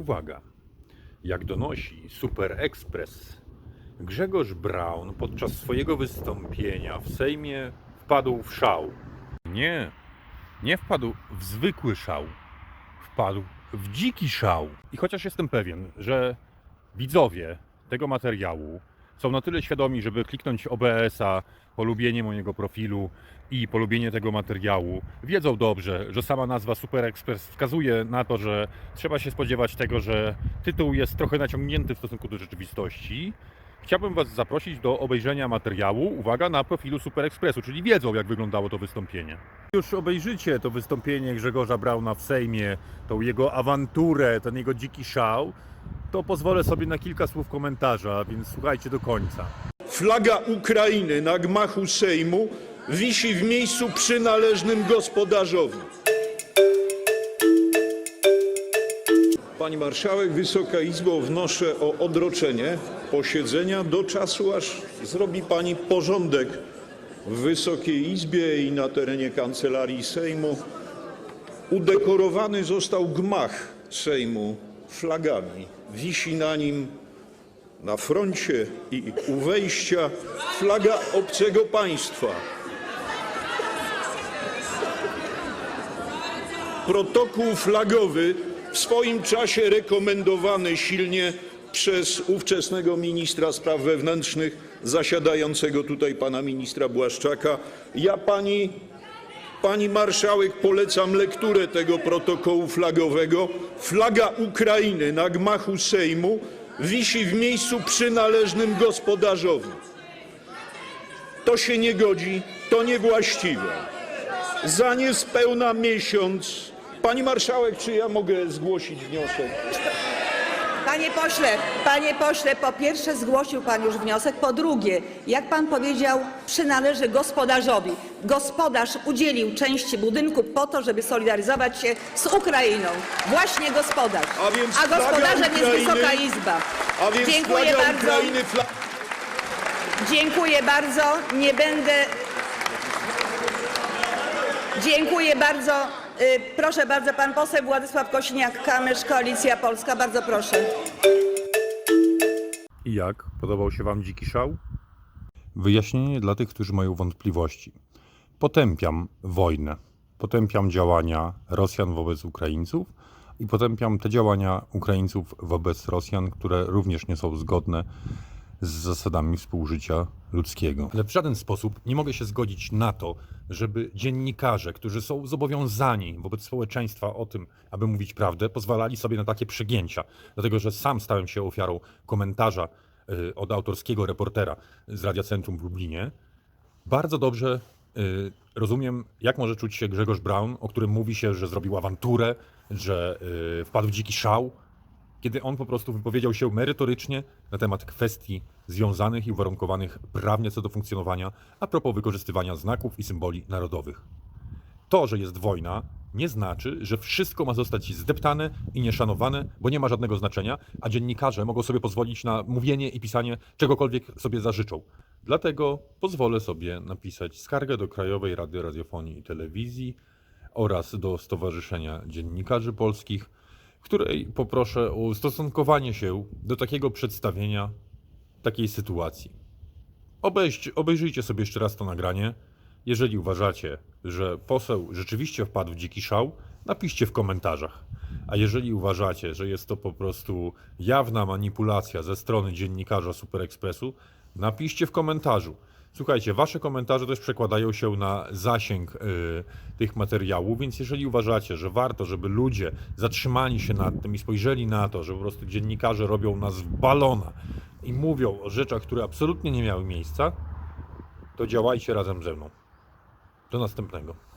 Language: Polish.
Uwaga! Jak donosi Super Express, Grzegorz Braun podczas swojego wystąpienia w Sejmie wpadł w szał. Nie, nie wpadł w zwykły szał. Wpadł w dziki szał. I chociaż jestem pewien, że widzowie tego materiału są na tyle świadomi, żeby kliknąć OBS-a, polubienie mojego profilu i polubienie tego materiału, wiedzą dobrze, że sama nazwa Super Express wskazuje na to, że trzeba się spodziewać tego, że tytuł jest trochę naciągnięty w stosunku do rzeczywistości. Chciałbym Was zaprosić do obejrzenia materiału, uwaga, na profilu Super Expressu, czyli wiedzą, jak wyglądało to wystąpienie. Już obejrzycie to wystąpienie Grzegorza Brauna w Sejmie, tą jego awanturę, ten jego dziki szał, to pozwolę sobie na kilka słów komentarza, więc słuchajcie do końca. Flaga Ukrainy na gmachu Sejmu wisi w miejscu przynależnym gospodarzowi. Pani marszałek, Wysoka Izbo, wnoszę o odroczenie posiedzenia do czasu, aż zrobi pani porządek w Wysokiej Izbie i na terenie kancelarii Sejmu. Udekorowany został gmach Sejmu flagami. Wisi na nim na froncie i u wejścia flaga obcego państwa. Protokół flagowy w swoim czasie rekomendowany silnie przez ówczesnego ministra spraw wewnętrznych, zasiadającego tutaj pana ministra Błaszczaka. Ja pani Pani marszałek, polecam lekturę tego protokołu flagowego. Flaga Ukrainy na gmachu Sejmu wisi w miejscu przynależnym gospodarzowi. To się nie godzi, to niewłaściwe. Za niespełna miesiąc. Pani marszałek, czy ja mogę zgłosić wniosek? Panie pośle, panie pośle, po pierwsze zgłosił pan już wniosek, po drugie, jak pan powiedział, przynależy gospodarzowi. Gospodarz udzielił części budynku po to, żeby solidaryzować się z Ukrainą. Właśnie gospodarz. A więc A gospodarzem jest Ukrainy- Wysoka Izba. A więc Dziękuję bardzo. Ukrainy. Dziękuję bardzo. Nie będę. Dziękuję bardzo. Y, Proszę bardzo, pan poseł Władysław Kosiniak-Kamysz, Koalicja Polska. Bardzo proszę. I jak? Podobał się Wam dziki szał? Wyjaśnienie dla tych, którzy mają wątpliwości. Potępiam wojnę. Potępiam działania Rosjan wobec Ukraińców i potępiam te działania Ukraińców wobec Rosjan, które również nie są zgodne z zasadami współżycia ludzkiego. Ale w żaden sposób nie mogę się zgodzić na to, żeby dziennikarze, którzy są zobowiązani wobec społeczeństwa o tym, aby mówić prawdę, pozwalali sobie na takie przegięcia. Dlatego, że sam stałem się ofiarą komentarza y, od autorskiego reportera z Radia Centrum w Lublinie. Bardzo dobrze y, rozumiem, jak może czuć się Grzegorz Braun, o którym mówi się, że zrobił awanturę, że y, wpadł w dziki szał, kiedy on po prostu wypowiedział się merytorycznie na temat kwestii związanych i uwarunkowanych prawnie co do funkcjonowania, a propos wykorzystywania znaków i symboli narodowych. To, że jest wojna, nie znaczy, że wszystko ma zostać zdeptane i nieszanowane, bo nie ma żadnego znaczenia, a dziennikarze mogą sobie pozwolić na mówienie i pisanie czegokolwiek sobie zażyczą. Dlatego pozwolę sobie napisać skargę do Krajowej Rady Radiofonii i Telewizji oraz do Stowarzyszenia Dziennikarzy Polskich, której poproszę o ustosunkowanie się do takiego przedstawienia takiej sytuacji. Obejść, obejrzyjcie sobie jeszcze raz to nagranie. Jeżeli uważacie, że poseł rzeczywiście wpadł w dziki szał, napiszcie w komentarzach. A jeżeli uważacie, że jest to po prostu jawna manipulacja ze strony dziennikarza Super Expressu, napiszcie w komentarzu. Słuchajcie, wasze komentarze też przekładają się na zasięg y, tych materiałów, więc jeżeli uważacie, że warto, żeby ludzie zatrzymali się nad tym i spojrzeli na to, że po prostu dziennikarze robią nas w balona i mówią o rzeczach, które absolutnie nie miały miejsca, to działajcie razem ze mną. Do następnego.